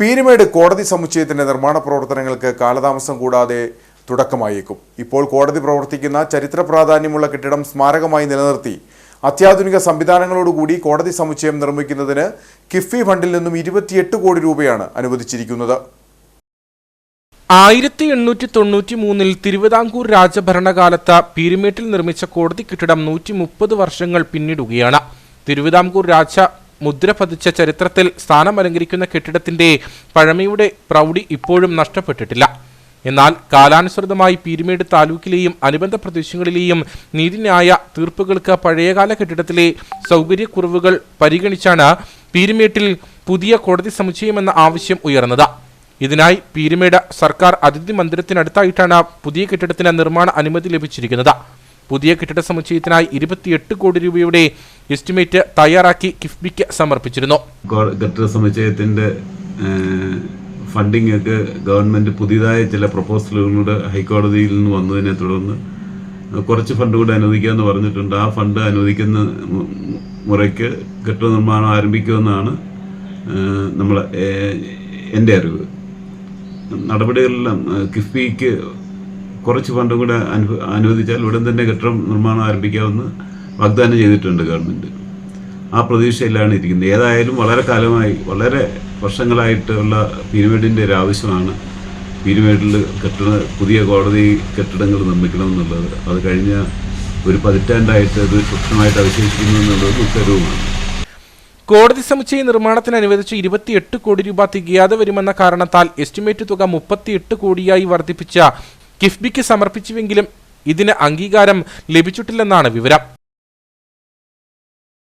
പീരുമേട് കോടതി സമുച്ചയത്തിന്റെ നിർമ്മാണ പ്രവർത്തനങ്ങൾക്ക് കാലതാമസം കൂടാതെ തുടക്കമായേക്കും. ഇപ്പോൾ കോടതി പ്രവർത്തിക്കുന്ന ചരിത്ര പ്രാധാന്യമുള്ള കെട്ടിടം സ്മാരകമായി നിലനിർത്തി അത്യാധുനിക സംവിധാനങ്ങളോടുകൂടി കോടതി സമുച്ചയം നിർമ്മിക്കുന്നതിന് കിഫ്ബി ഫണ്ടിൽ നിന്നും ഇരുപത്തിയെട്ട് കോടി രൂപയാണ് അനുവദിച്ചിരിക്കുന്നത്. ആയിരത്തി എണ്ണൂറ്റി തൊണ്ണൂറ്റി മൂന്നിൽ തിരുവിതാംകൂർ രാജഭരണകാലത്ത് പീരുമേട്ടിൽ നിർമ്മിച്ച കോടതി കെട്ടിടം നൂറ്റി മുപ്പത് വർഷങ്ങൾ പിന്നിടുകയാണ്. തിരുവിതാംകൂർ രാജ മുദ്ര പതിച്ച ചരിത്രത്തിൽ സ്ഥാനമലങ്കരിക്കുന്ന കെട്ടിടത്തിന്റെ പഴമയുടെ പ്രൗഢി ഇപ്പോഴും നഷ്ടപ്പെട്ടിട്ടില്ല. എന്നാൽ കാലാനുസൃതമായി പീരുമേട് താലൂക്കിലെയും അനുബന്ധ പ്രദേശങ്ങളിലെയും നീതിന്യായ തീർപ്പുകൾക്ക് പഴയകാല കെട്ടിടത്തിലെ സൗകര്യക്കുറവുകൾ പരിഗണിച്ചാണ് പീരുമേട്ടിൽ പുതിയ കോടതി സമുച്ചയമെന്ന ആവശ്യം ഉയർന്നത്. ഇതിനായി പീരുമേട് സർക്കാർ അതിഥി മന്ദിരത്തിനടുത്തായിട്ടാണ് പുതിയ കെട്ടിടത്തിന് നിർമ്മാണ അനുമതി ലഭിച്ചിരിക്കുന്നത്. പുതിയ കെട്ടിട സമുച്ചയത്തിനായി ഇരുപത്തിയെട്ട് കോടി രൂപയുടെ എസ്റ്റിമേറ്റ് തയ്യാറാക്കി കിഫ്ബിക്ക് സമർപ്പിച്ചിരുന്നു. കെട്ടിട സമുച്ചയത്തിന്റെ ഫണ്ടിംഗ് ഒക്കെ ഗവൺമെന്റ് പുതിയതായ ചില പ്രപ്പോസലുകളുടെ ഹൈക്കോടതിയിൽ നിന്ന് വന്നതിനെ തുടർന്ന് കുറച്ച് ഫണ്ട് കൂടെ അനുവദിക്കാമെന്ന് പറഞ്ഞിട്ടുണ്ട്. ആ ഫണ്ട് അനുവദിക്കുന്ന മുറയ്ക്ക് കെട്ടിട നിർമ്മാണം ആരംഭിക്കുമെന്നാണ് നമ്മളെ എന്റെ അറിവ്. നടപടികളെല്ലാം കിഫ്ബിക്ക് കുറച്ച് ഫണ്ടും കൂടെ അനു അനുവദിച്ചാൽ ഉടൻ തന്നെ കെട്ടിടം നിർമ്മാണം ആരംഭിക്കാമെന്ന് വാഗ്ദാനം ചെയ്തിട്ടുണ്ട് ഗവൺമെന്റ് ആ പ്രതീക്ഷയിലാണ് ഇരിക്കുന്നത്. ഏതായാലും വളരെ കാലമായി വളരെ വർഷങ്ങളായിട്ടുള്ള പീരുമേടിന്റെ ഒരു ആവശ്യമാണ് പീരുമേടിൽ കെട്ടിട പുതിയ കോടതി കെട്ടിടങ്ങൾ നിർമ്മിക്കണമെന്നുള്ളത് അത് കഴിഞ്ഞ ഒരു പതിറ്റാണ്ടായിട്ട് അത് സ്വപ്നമായിട്ട് അവശേഷിക്കുന്നു എന്നുള്ളത് ഉത്തരവുമാണ്. കോടതി സമുച്ചയ നിർമ്മാണത്തിന് അനുവദിച്ച ഇരുപത്തിയെട്ട് കോടി രൂപ തികയാതെ വരുമെന്ന കാരണത്താൽ എസ്റ്റിമേറ്റ് തുക മുപ്പത്തിയെട്ട് കോടിയായി വർദ്ധിപ്പിച്ച കിഫ്ബിക്ക് സമർപ്പിച്ചുവെങ്കിലും ഇതിന് അംഗീകാരം ലഭിച്ചിട്ടില്ലെന്നാണ് വിവരം.